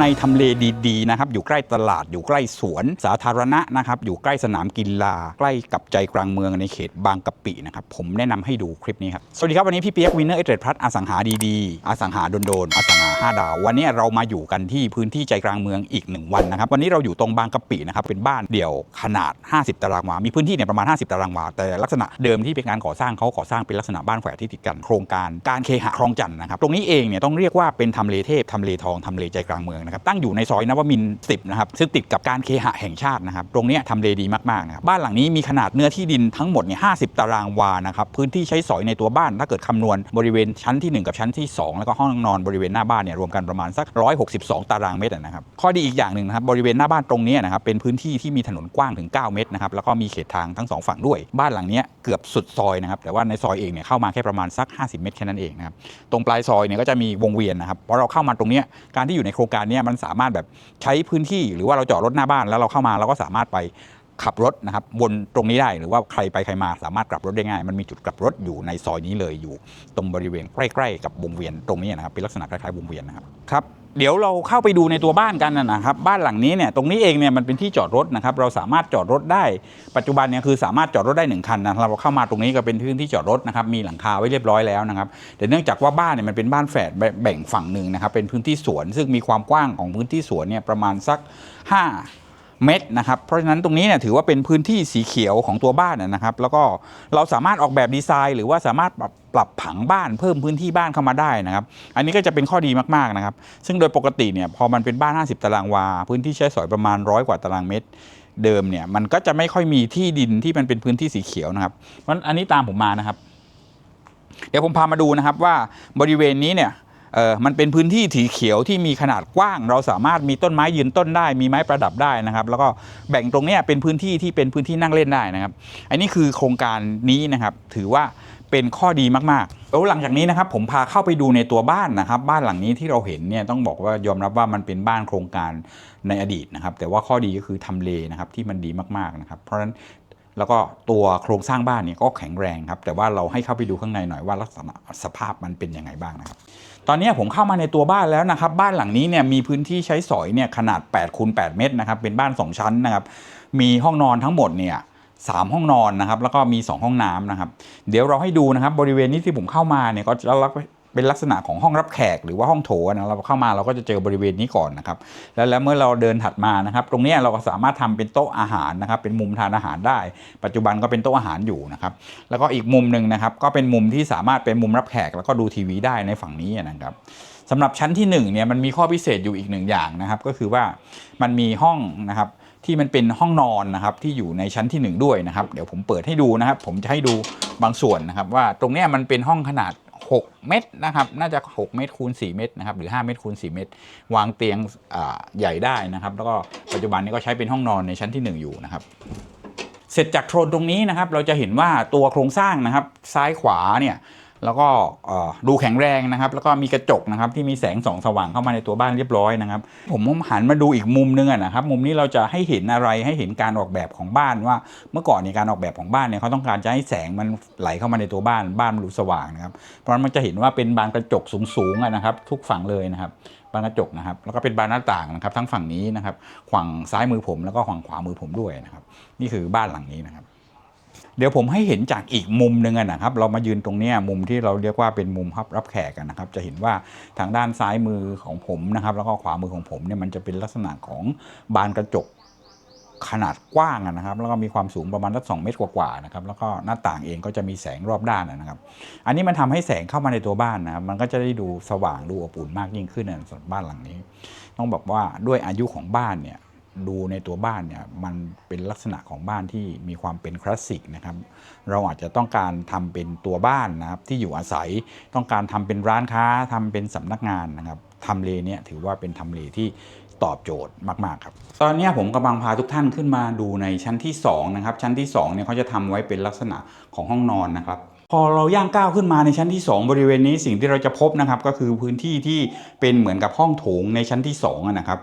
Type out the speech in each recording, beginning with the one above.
ในทำเลดีๆนะครับอยู่ใกล้ตลาดอยู่ใกล้สวนสาธารณะนะครับอยู่ใกล้สนามกีฬาใกล้กับใจกลางเมืองในเขตบางกะปินะครับผมแนะนำให้ดูคลิปนี้ครับสวัสดีครับวันนี้พี่เปียกวินเนอร์เอเทรดพัทอสังหาดีๆอสังหาโดนๆอสังหาห้าดาว วันนี้เรามาอยู่กันที่พื้นที่ใจกลางเมืองอีกหนึ่งวันนะครับวันนี้เราอยู่ตรงบางกะปินะครับเป็นบ้านเดี่ยวขนาด 50 ตารางวา มีพื้นที่เนี่ยประมาณ 50 ตารางวา แต่ลักษณะเดิมที่เป็นการก่อสร้างเขาก่อสร้างเป็นลักษณะบ้านแฝดที่ติดกันโครงการการเคหะคลองจันทน์นะครับตรงนี้เองเนี่ยต้องเรียกว่าเป็นทำเลเทพทำเลทองทำเลใจกลางเมืองนะครับตั้งอยู่ในซอยนวมินทร์10นะครับซึ่งติดกับการเคหะแห่งชาตินะครับตรงนี้ทำเลดีมากๆนะครับบ้านหลังนี้มีขนาดเนื้อที่ดินทั้งหมดเนี่ย50ตารางวานะครับพื้นที่ใช้สอยในตัวบ้านถ้าเกิดคำนวณบริเวณชั้นทีหนึ่1 กับชั้นที่ 2 แล้วก็ห้องนอนบริเวณหน้าบ้านเนี่ยรวมกันประมาณสัก 162 ตารางเมตรนะครับข้อดีอีกอย่างหนึ่งนะครับบริเวณหน้าบ้านตรงนี้นะครับเป็นพื้นที่ที่มีถนนกว้างถึง 9 เมตรนะครับแล้วก็มีเขตทางทั้งสองฝั่งด้วย บ้านหลังนี้เกือบสุดซอยนะครับแต่ว่าในซอยเองเนี่ยเข้ามาแค่ประมาณสัก 50 เมตรแค่นั้นเองนะครับตรงปลายซอยเนี่ยก็จะมีวงเวียนนะครับพอเราเข้ามาตรงนี้การที่อยู่ในโครงการนี้ยมันสามารถแบบใช้พื้นที่หรือว่าเราจอดรถหน้าบ้านแล้วเราเข้ามาเราก็สามารถไปขับรถนะครับวนตรงนี้ได้หรือว่าใครไปใครมาสามารถกลับรถได้ง่าย มันมีจุดกลับรถอยู่ในซอยนี้เลยอยู่ ตรงบริเวณใกล้ ๆ กับวงเวียนตรงนี้นะครับเป็นลักษณะคล้ายๆวงเวียนนะครับครับ เดี๋ยวเราเข้าไปดูในตัวบ้านกันนะครับบ้านหลังนี้เนี่ยตรงนี้เองเนี่ยมันเป็นที่จอดรถนะครับเราสามารถจอดรถได้ปัจจุบันเนี่ยคือสามารถจอดรถได้หนึ่งคันนะเราเข้ามาตรงนี้ก็เป็นพื้นที่จอดรถนะครับมีหลังคาไว้เรียบร้อยแล้วนะครับแต่เนื่องจากว่าบ้านเนี่ยมันเป็นบ้านแฝดแบ่งฝั่งหนึ่งนะครับเป็นพื้นที่สวน ซึ่งมีความกว้างของพื้นที่สวนเนี่ยประมาณสัก 5 เมตรนะครับ เพราะฉะนั้นตรงนี้เนี่ยถือว่าเป็นพื้นที่สีเขียวของตัวบ้านนะครับ แล้วก็เราสามารถออกแบบดีไซน์ หรือว่าสามารถปรับปรับผังบ้านเพิ่มพื้นที่บ้านเข้ามาได้นะครับ อันนี้ก็จะเป็นข้อดีมากๆนะครับ ซึ่งโดยปกติเนี่ยพอมันเป็นบ้าน 50 ตารางวา พื้นที่ใช้สอยประมาณร้อยกว่าตารางเมตรเดิมเนี่ยมันก็จะไม่ค่อยมีที่ดินที่มันเป็นพื้นที่สีเขียวนะครับเพราะฉะนั้นอันนี้ตามผมมานะครับ เดี๋ยวผมพามาดูนะครับว่าบริเวณนี้เนี่ย เออมันเป็นพื้นที่สีเขียวที่มีขนาดกว้าง เราสามารถมีต้นไม้ยืนต้นได้ มีไม้ประดับได้นะครับ แล้วก็แบ่งตรงเนี้ยเป็นพื้นที่ที่เป็นพื้นที่นั่งเล่นได้นะครับ อันนี้คือโครงการนี้นะครับ ถือว่าเป็นข้อดีมากๆ แล้วหลังจากนี้นะครับผมพาเข้าไปดูในตัวบ้านนะครับ บ้านหลังนี้ที่เราเห็นเนี่ยต้องบอกว่ายอมรับว่ามันเป็นบ้านโครงการในอดีตนะครับ แต่ว่าข้อดีก็คือทำเลนะครับที่มันดีมากๆนะครับ เพราะฉะนั้นแล้วก็ตัวโครงสร้างบ้านเนี่ยก็แข็งแรงครับ แต่ว่าเราให้เข้าไปดูข้างในหน่อยว่าลักษณะสภาพมันเป็นยังไงบ้างนะครับ ตอนนี้ผมเข้ามาในตัวบ้านแล้วนะครับ บ้านหลังนี้เนี่ยมีพื้นที่ใช้สอยเนี่ยขนาด8คูณ8เมตรนะครับ เป็นบ้าน 2 ชั้นนะครับ มีห้องนอนทั้งหมดเนี่ยสามห้องนอนนะครับ แล้วก็มี 2 ห้องน้ำนะครับ เดี๋ยวเราให้ดูนะครับ บริเวณนี้ที่ผมเข้ามาเนี่ยก็จะรับ เป็นลักษณะของห้องรับแขกหรือว่าห้องโถนะเราเข้ามาเราก็จะเจอบริเวณนี้ก่อนนะครับแล้วแล้วเมื่อเราเดินถัดมานะครับ ตรงนี้เราก็สามารถทำเป็นโต๊ะอาหารนะครับ เป็นมุมทานอาหารได้ ปัจจุบันก็เป็นโต๊ะอาหารอยู่นะครับแล้วก็อีกมุมหนึ่งนะครับ ก็เป็นมุมที่สามารถเป็นมุมรับแขก แล้วก็ดูทีวีได้ในฝั่งนี้นะครับสำหรับชั้นที่1เนี่ยมันมีข้อพิเศษอยู่อีกหนึ่งอย่างนะครับ ก็คือว่ามันมีห้องนะครับที่มันเป็นห้องนอนนะครับที่อยู่ในชั้นที่ 1 ด้วยนะครับ เดี๋ยวผมเปิดให้ดูนะครับ ผมจะให้ดูบางส่วนนะครับ ว่าตรงนี้มันเป็นห้องขนาด 6 เมตรนะครับน่าจะ 6 เมตรคูณ 4 เมตรนะครับหรือ 5 เมตรคูณ 4 เมตร วางเตียงใหญ่ได้นะครับ แล้วก็ปัจจุบันนี้ก็ใช้เป็นห้องนอนในชั้นที่ 1 อยู่นะครับเสร็จจากโทนตรงนี้นะครับเราจะเห็นว่าตัวโครงสร้างนะครับซ้ายขวาเนี่ย แล้วก็ดูแข็งแรงนะครับ แล้วก็มีกระจกนะครับที่มีแสงส่องสว่างเข้ามาในตัวบ้านเรียบร้อยนะครับ ผมหันมาดูอีกมุมนึงนะครับ มุมนี้เราจะให้เห็นอะไรให้เห็นการออกแบบของบ้านว่า เมื่อก่อนในการออกแบบของบ้านเนี่ยเขาต้องการจะให้แสงมันไหลเข้ามาในตัวบ้านบ้านมันดูสว่างนะครับ เพราะนั้นมันจะเห็นว่าเป็นบานกระจกสูงๆนะครับ ทุกฝั่งเลยนะครับบานกระจกนะครับ แล้วก็เป็นบานหน้าต่างนะครับ ทั้งฝั่งนี้นะครับ ฝั่งซ้ายมือผมแล้วก็ฝั่งขวามือผมด้วยนะครับ นี่คือบ้านหลังนี้นะครับ เดี๋ยวผมให้เห็นจากอีกมุมหนึ่งนะครับ เรามายืนตรงนี้มุมที่เราเรียกว่าเป็นมุมรับรับแขกกันนะครับ จะเห็นว่าทางด้านซ้ายมือของผมนะครับ แล้วก็ขวามือของผมเนี่ยมันจะเป็นลักษณะของบานกระจกขนาดกว้างนะครับ แล้วก็มีความสูงประมาณสักสองเมตรกว่าๆนะครับ แล้วก็หน้าต่างเองก็จะมีแสงรอบด้านนะครับ อันนี้มันทำให้แสงเข้ามาในตัวบ้านนะครับ มันก็จะได้ดูสว่างดูอบอุ่นมากยิ่งขึ้นในสำหรับบ้านหลังนี้ ต้องบอกว่าด้วยอายุของบ้านเนี่ย ดูในตัวบ้านเนี่ยมันเป็นลักษณะของบ้านที่มีความเป็นคลาสสิกนะครับเราอาจจะต้องการทำเป็นตัวบ้านนะครับที่อยู่อาศัยต้องการทำเป็นร้านค้าทำเป็นสำนักงานนะครับทำเลเนี่ยถือว่าเป็นทำเลที่ตอบโจทย์มากๆครับตอนนี้ผมกำลังพาทุกท่านขึ้นมาดูในชั้นที่2นะครับชั้นที่2เนี่ยเขาจะทำไว้เป็นลักษณะของห้องนอนนะครับพอเราย่างก้าวขึ้นมาในชั้นที่ 2 บริเวณนี้สิ่งที่เราจะพบนะครับก็คือพื้นที่ที่เป็นเหมือนกับห้องโถงในชั้นที่2อะนะครับ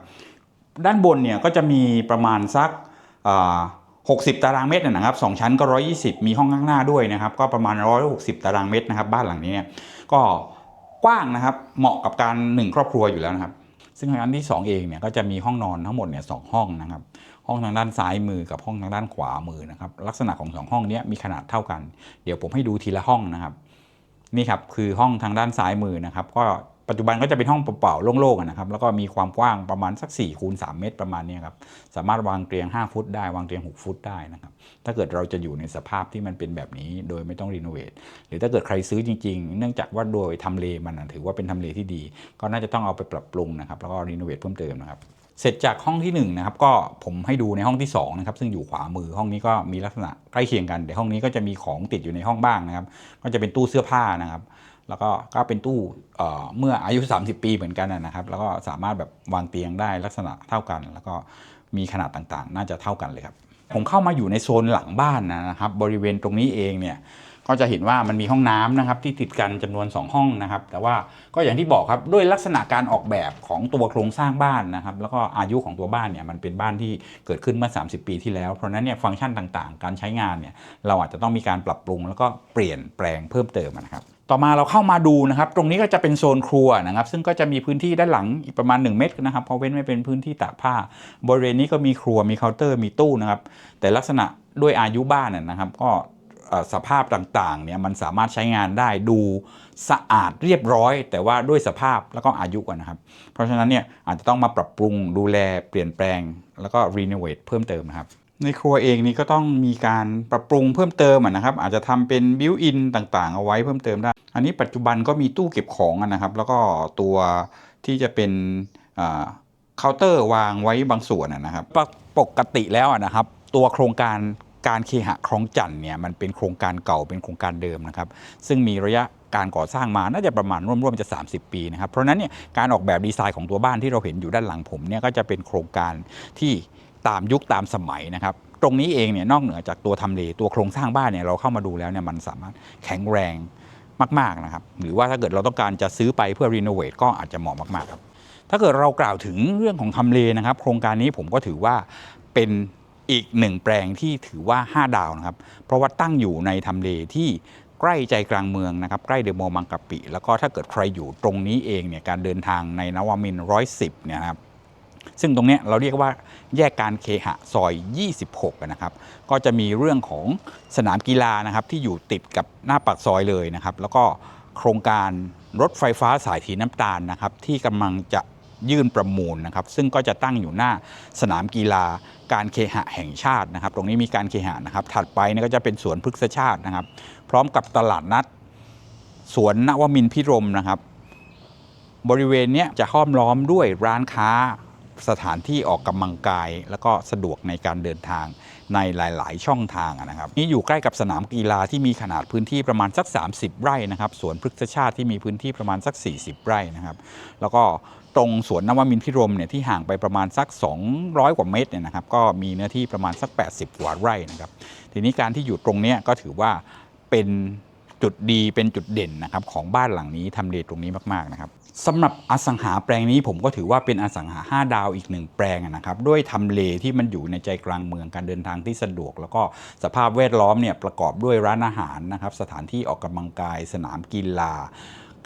ด้านบนเนี่ยก็จะมีประมาณสัก60 ตารางเมตรนะครับสองชั้นก็ 120 มีห้องข้างหน้าด้วยนะครับ ก็ประมาณ 160 ตารางเมตรนะครับ บ้านหลังนี้เนี่ยก็กว้างนะครับ เหมาะกับการหนึ่งครอบครัวอยู่แล้วนะครับ ซึ่งอันที่สองเองเนี่ยก็จะมีห้องนอนทั้งหมดเนี่ยสองห้องนะครับ ห้องทางด้านซ้ายมือกับห้องทางด้านขวามือนะครับ ลักษณะของสองห้องนี้มีขนาดเท่ากัน เดี๋ยวผมให้ดูทีละห้องนะครับ นี่ครับคือห้องทางด้านซ้ายมือนะครับ ก็ ปัจจุบันก็จะเป็นห้องเปล่าๆโล่งๆนะครับแล้วก็มีความกว้างประมาณสัก4คูณ3เมตรประมาณนี้ครับสามารถวางเตียง 5 ฟุตได้วางเตียง 6 ฟุตได้นะครับถ้าเกิดเราจะอยู่ในสภาพที่มันเป็นแบบนี้โดยไม่ต้องรีโนเวทหรือถ้าเกิดใครซื้อจริงๆ เนื่องจากว่าโดยทำเลมันอะถือว่าเป็นทำเลที่ดี ก็น่าจะต้องเอาไปปรับปรุงนะครับแล้วก็รีโนเวทเพิ่มเติมนะครับเสร็จจากห้องที่1นงนะครับก็ผมให้ดูในห้องที่2นะครับซึ่งอยู่ขวามือห้องนี้ก็มีลักษณะใกล้เคียงกันแต่ห้องนี้ก็จะมีของติดอยู่ในห้องบ้างนะครับ ก็จะเป็นตู้เสื้อผ้านะครับ แล้วก็ก็เป็นตู้เมื่ออายุ 30 ปีเหมือนกันนะครับ แล้วก็สามารถแบบวางเตียงได้ลักษณะเท่ากัน แล้วก็มีขนาดต่างๆ น่าจะเท่ากันเลยครับ ผมเข้ามาอยู่ในโซนหลังบ้านนะครับ บริเวณตรงนี้เองเนี่ยก็จะเห็นว่ามันมีห้องน้ำนะครับที่ติดกันจำนวน 2 ห้องนะครับ แต่ว่าก็อย่างที่บอกครับด้วยลักษณะการออกแบบของตัวโครงสร้างบ้านนะครับ แล้วก็อายุของตัวบ้านเนี่ยมันเป็นบ้านที่เกิดขึ้นเมื่อ 30 ปีที่แล้ว เพราะฉะนั้นเนี่ยฟังก์ชันต่างๆ การใช้งานเนี่ยเราอาจจะต้องมีการปรับปรุง แล้วก็เปลี่ยนแปลงเพิ่มเติมนะครับต่อมาเราเข้ามาดูนะครับ ตรงนี้ก็จะเป็นโซนครัวนะครับ ซึ่งก็จะมีพื้นที่ด้านหลังอีกประมาณ 1 เมตรนะครับเพราะเว้นไม่เป็นพื้นที่ตากผ้า บริเวณนี้ก็มีครัวมีเคาน์เตอร์มีตู้นะครับ แต่ลักษณะด้วยอายุบ้านนะนะครับ ก็สภาพต่างๆเนี่ยมันสามารถใช้งานได้ดูสะอาดเรียบร้อย แต่ว่าด้วยสภาพแล้วก็อายุอะนะครับ เพราะฉะนั้นเนี่ยอาจจะต้องมาปรับปรุงดูแลเปลี่ยนแปลง แล้วก็รีโนเวทเพิ่มเติมนะครับ ในครัวเองนี่ก็ต้องมีการปรับปรุงเพิ่มเติมนะครับ อาจจะทำเป็นบิวอินต่างๆ เอาไว้เพิ่มเติมได้ อันนี้ปัจจุบันก็มีตู้เก็บของนะครับ แล้วก็ตัวที่จะเป็นเคาน์เตอร์วางไว้บางส่วนนะครับ ปกปกติแล้วนะครับ ตัวโครงการการเคหะคลองจันทน์เนี่ยมันเป็นโครงการเก่าเป็นโครงการเดิมนะครับ ซึ่งมีระยะการก่อสร้างมาน่าจะประมาณร่วมๆจะ 30 ปีนะครับ เพราะนั้นเนี่ยการออกแบบดีไซน์ของตัวบ้านที่เราเห็นอยู่ด้านหลังผมเนี่ยก็จะเป็นโครงการที่ ตามยุคตามสมัยนะครับ ตรงนี้เองเนี่ยนอกเหนือจากตัวทำเลตัวโครงสร้างบ้านเนี่ยเราเข้ามาดูแล้วเนี่ยมันสามารถแข็งแรงมากๆนะครับ หรือว่าถ้าเกิดเราต้องการจะซื้อไปเพื่อรีโนเวทก็อาจจะเหมาะมากๆครับถ้าเกิดเรากล่าวถึงเรื่องของทำเลนะครับ โครงการนี้ผมก็ถือว่าเป็นอีกหนึ่งแปลงที่ถือว่า 5 ดาวนะครับ เพราะว่าตั้งอยู่ในทำเลที่ใกล้ใจกลางเมืองนะครับ ใกล้เดอะมอลล์บางกะปิ แล้วก็ถ้าเกิดใครอยู่ตรงนี้เองเนี่ยการเดินทางในนวมินร้อยสิบเนี่ยครับ ซึ่งตรงนี้เราเรียกว่าแยกการเคหะซอย 26 นะครับ ก็จะมีเรื่องของสนามกีฬานะครับที่อยู่ติดกับหน้าปากซอยเลยนะครับ แล้วก็โครงการรถไฟฟ้าสายสีน้ำตาลนะครับที่กำลังจะยื่นประมูลนะครับ ซึ่งก็จะตั้งอยู่หน้าสนามกีฬาการเคหะแห่งชาตินะครับ ตรงนี้มีการเคหะนะครับ ถัดไปนี่ก็จะเป็นสวนพฤกษชาตินะครับ พร้อมกับตลาดนัด สวนนวมินพิรมนะครับ บริเวณนี้จะห้อมล้อมด้วยร้านค้า สถานที่ออกกำลังกาย แล้วก็สะดวกในการเดินทางในหลาย ๆ ช่องทางนะครับนี่อยู่ใกล้กับสนามกีฬาที่มีขนาดพื้นที่ประมาณสัก 30 ไร่นะครับสวนพฤกษชาติที่มีพื้นที่ประมาณสัก 40 ไร่นะครับ แล้วก็ตรงสวนนวมินพิรมเนี่ยที่ห่างไปประมาณสัก 200 กว่าเมตรเนี่ยนะครับ ก็มีเนื้อที่ประมาณสัก 80 กว่าไร่นะครับ ทีนี้การที่อยู่ตรงเนี้ยก็ถือว่าเป็นจุดดีเป็นจุดเด่นนะครับของบ้านหลังนี้ทำเลตรงนี้มาก ๆ นะครับ สำหรับอสังหาแปลงนี้ผมก็ถือว่าเป็นอสังหา 5 ดาวอีกหนึ่งแปลงนะครับด้วยทำเลที่มันอยู่ในใจกลางเมืองการเดินทางที่สะดวก แล้วก็สภาพแวดล้อมเนี่ยประกอบด้วยร้านอาหารนะครับสถานที่ออกกำลังกาย สนามกีฬา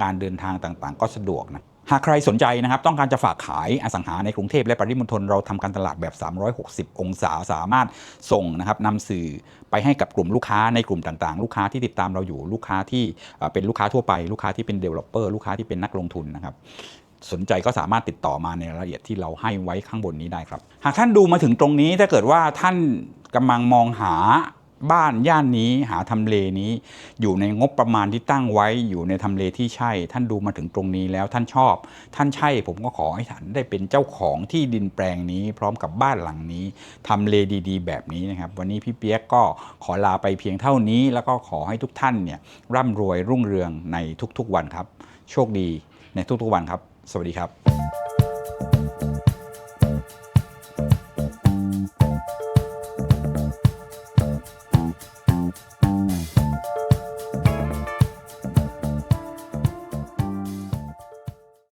การเดินทางต่างๆ ก็สะดวกนะ หากใครสนใจนะครับต้องการจะฝากขายอสังหาในกรุงเทพและปริมณฑลเราทำการตลาดแบบ 360 องศาสามารถส่งนะครับนำสื่อไปให้กับกลุ่มลูกค้าในกลุ่มต่างๆ ลูกค้าที่ติดตามเราอยู่ลูกค้าที่เป็นลูกค้าทั่วไป ลูกค้าที่เป็น developer ลูกค้าที่เป็นนักลงทุนนะครับสนใจก็สามารถติดต่อมาในรายละเอียดที่เราให้ไว้ข้างบนนี้ได้ครับ หากท่านดูมาถึงตรงนี้ถ้าเกิดว่าท่านกำลังมองหา บ้านย่านนี้หาทำเลนี้ อยู่ในงบประมาณที่ตั้งไว้อยู่ในทำเลที่ใช่ ท่านดูมาถึงตรงนี้แล้วท่านชอบ ท่านใช่ผมก็ขอให้ท่านได้เป็นเจ้าของที่ดินแปลงนี้ พร้อมกับบ้านหลังนี้ทำเลดีๆ แบบนี้นะครับ วันนี้พี่เปียกก็ขอลาไปเพียงเท่านี้ แล้วก็ขอให้ทุกท่านเนี่ยร่ำรวยรุ่งเรืองในทุกๆวันครับ โชคดีในทุกๆวันครับ สวัสดีครับ